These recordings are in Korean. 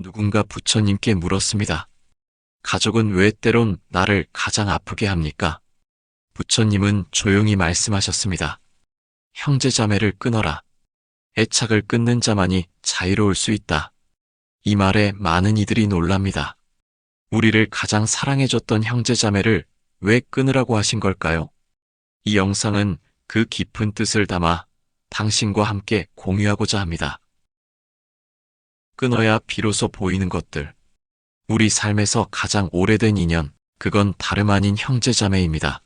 누군가 부처님께 물었습니다. 가족은 왜 때론 나를 가장 아프게 합니까? 부처님은 조용히 말씀하셨습니다. 형제자매를 끊어라. 애착을 끊는 자만이 자유로울 수 있다. 이 말에 많은 이들이 놀랍니다. 우리를 가장 사랑해줬던 형제자매를 왜 끊으라고 하신 걸까요? 이 영상은 그 깊은 뜻을 담아 당신과 함께 공유하고자 합니다. 끊어야 비로소 보이는 것들. 우리 삶에서 가장 오래된 인연, 그건 다름 아닌 형제자매입니다.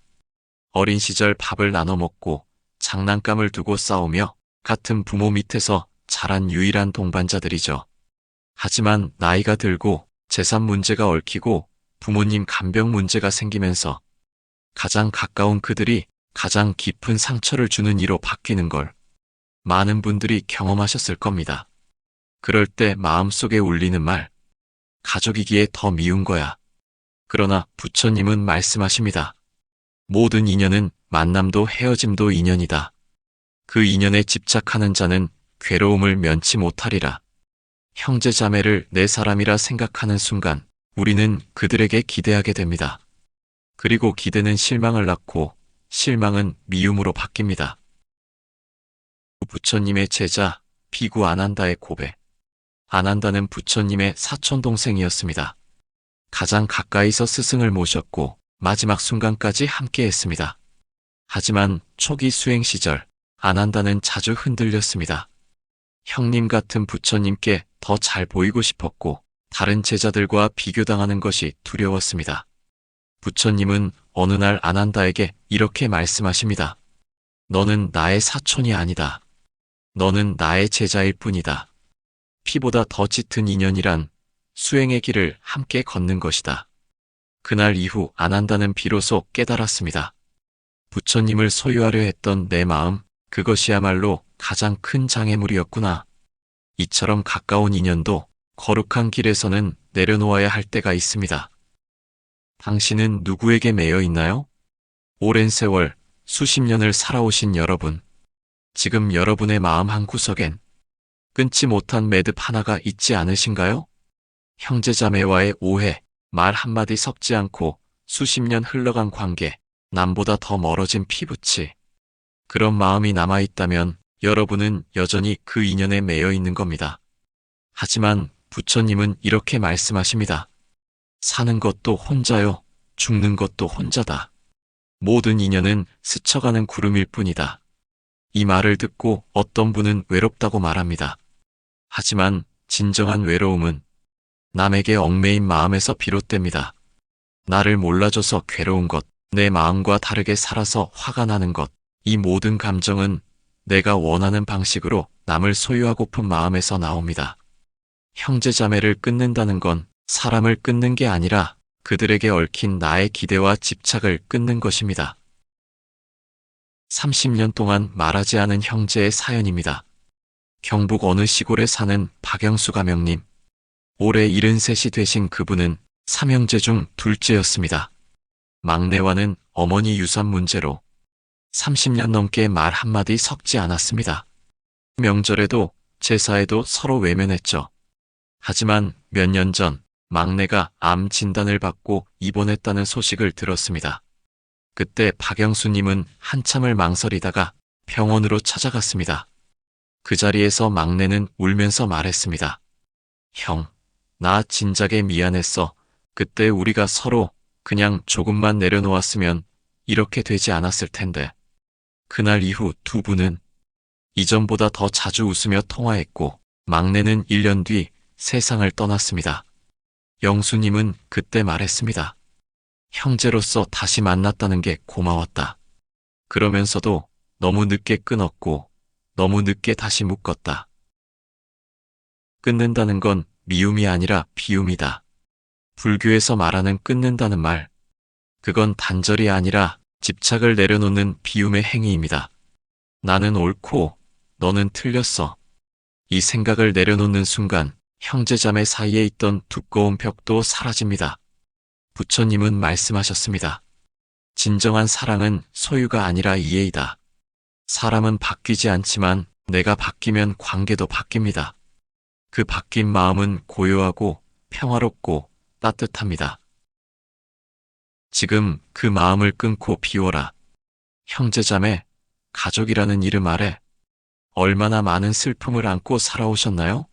어린 시절 밥을 나눠 먹고 장난감을 두고 싸우며 같은 부모 밑에서 자란 유일한 동반자들이죠. 하지만 나이가 들고 재산 문제가 얽히고 부모님 간병 문제가 생기면서 가장 가까운 그들이 가장 깊은 상처를 주는 이로 바뀌는 걸 많은 분들이 경험하셨을 겁니다. 그럴 때 마음속에 울리는 말, 가족이기에 더 미운 거야. 그러나 부처님은 말씀하십니다. 모든 인연은 만남도 헤어짐도 인연이다. 그 인연에 집착하는 자는 괴로움을 면치 못하리라. 형제 자매를 내 사람이라 생각하는 순간 우리는 그들에게 기대하게 됩니다. 그리고 기대는 실망을 낳고 실망은 미움으로 바뀝니다. 부처님의 제자 비구 아난다의 고백. 아난다는 부처님의 사촌 동생이었습니다. 가장 가까이서 스승을 모셨고 마지막 순간까지 함께 했습니다. 하지만 초기 수행 시절 아난다는 자주 흔들렸습니다. 형님 같은 부처님께 더 잘 보이고 싶었고 다른 제자들과 비교당하는 것이 두려웠습니다. 부처님은 어느 날 아난다에게 이렇게 말씀하십니다. 너는 나의 사촌이 아니다. 너는 나의 제자일 뿐이다. 피보다 더 짙은 인연이란 수행의 길을 함께 걷는 것이다. 그날 이후 아난다는 비로소 깨달았습니다. 부처님을 소유하려 했던 내 마음, 그것이야말로 가장 큰 장애물이었구나. 이처럼 가까운 인연도 거룩한 길에서는 내려놓아야 할 때가 있습니다. 당신은 누구에게 매여 있나요? 오랜 세월, 수십 년을 살아오신 여러분. 지금 여러분의 마음 한 구석엔 끊지 못한 매듭 하나가 있지 않으신가요? 형제자매와의 오해, 말 한마디 섞지 않고 수십 년 흘러간 관계, 남보다 더 멀어진 피부치. 그런 마음이 남아있다면 여러분은 여전히 그 인연에 매여 있는 겁니다. 하지만 부처님은 이렇게 말씀하십니다. 사는 것도 혼자요, 죽는 것도 혼자다. 모든 인연은 스쳐가는 구름일 뿐이다. 이 말을 듣고 어떤 분은 외롭다고 말합니다. 하지만 진정한 외로움은 남에게 얽매인 마음에서 비롯됩니다. 나를 몰라줘서 괴로운 것, 내 마음과 다르게 살아서 화가 나는 것, 이 모든 감정은 내가 원하는 방식으로 남을 소유하고픈 마음에서 나옵니다. 형제자매를 끊는다는 건 사람을 끊는 게 아니라 그들에게 얽힌 나의 기대와 집착을 끊는 것입니다. 30년 동안 말하지 않은 형제의 사연입니다. 경북 어느 시골에 사는 박영수 가명님. 올해 73이 되신 그분은 삼형제 중 둘째였습니다. 막내와는 어머니 유산 문제로 30년 넘게 말 한마디 섞지 않았습니다. 명절에도 제사에도 서로 외면했죠. 하지만 몇 년 전 막내가 암 진단을 받고 입원했다는 소식을 들었습니다. 그때 박영수님은 한참을 망설이다가 병원으로 찾아갔습니다. 그 자리에서 막내는 울면서 말했습니다. 형, 나 진작에 미안했어. 그때 우리가 서로 그냥 조금만 내려놓았으면 이렇게 되지 않았을 텐데. 그날 이후 두 분은 이전보다 더 자주 웃으며 통화했고 막내는 1년 뒤 세상을 떠났습니다. 영수님은 그때 말했습니다. 형제로서 다시 만났다는 게 고마웠다. 그러면서도 너무 늦게 끊었고 너무 늦게 다시 묶었다. 끊는다는 건 미움이 아니라 비움이다. 불교에서 말하는 끊는다는 말. 그건 단절이 아니라 집착을 내려놓는 비움의 행위입니다. 나는 옳고 너는 틀렸어. 이 생각을 내려놓는 순간 형제자매 사이에 있던 두꺼운 벽도 사라집니다. 부처님은 말씀하셨습니다. 진정한 사랑은 소유가 아니라 이해이다. 사람은 바뀌지 않지만 내가 바뀌면 관계도 바뀝니다. 그 바뀐 마음은 고요하고 평화롭고 따뜻합니다. 지금 그 마음을 끊고 비워라. 형제자매, 가족이라는 이름 아래 얼마나 많은 슬픔을 안고 살아오셨나요?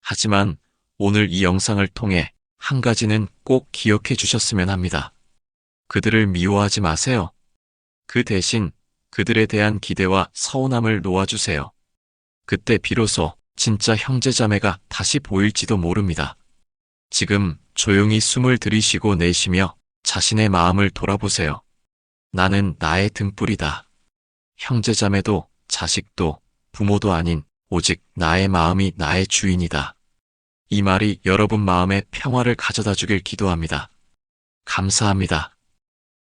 하지만 오늘 이 영상을 통해 한 가지는 꼭 기억해 주셨으면 합니다. 그들을 미워하지 마세요. 그 대신 그들에 대한 기대와 서운함을 놓아주세요. 그때 비로소 진짜 형제자매가 다시 보일지도 모릅니다. 지금 조용히 숨을 들이쉬고 내쉬며 자신의 마음을 돌아보세요. 나는 나의 등불이다. 형제자매도 자식도 부모도 아닌 오직 나의 마음이 나의 주인이다. 이 말이 여러분 마음에 평화를 가져다 주길 기도합니다. 감사합니다.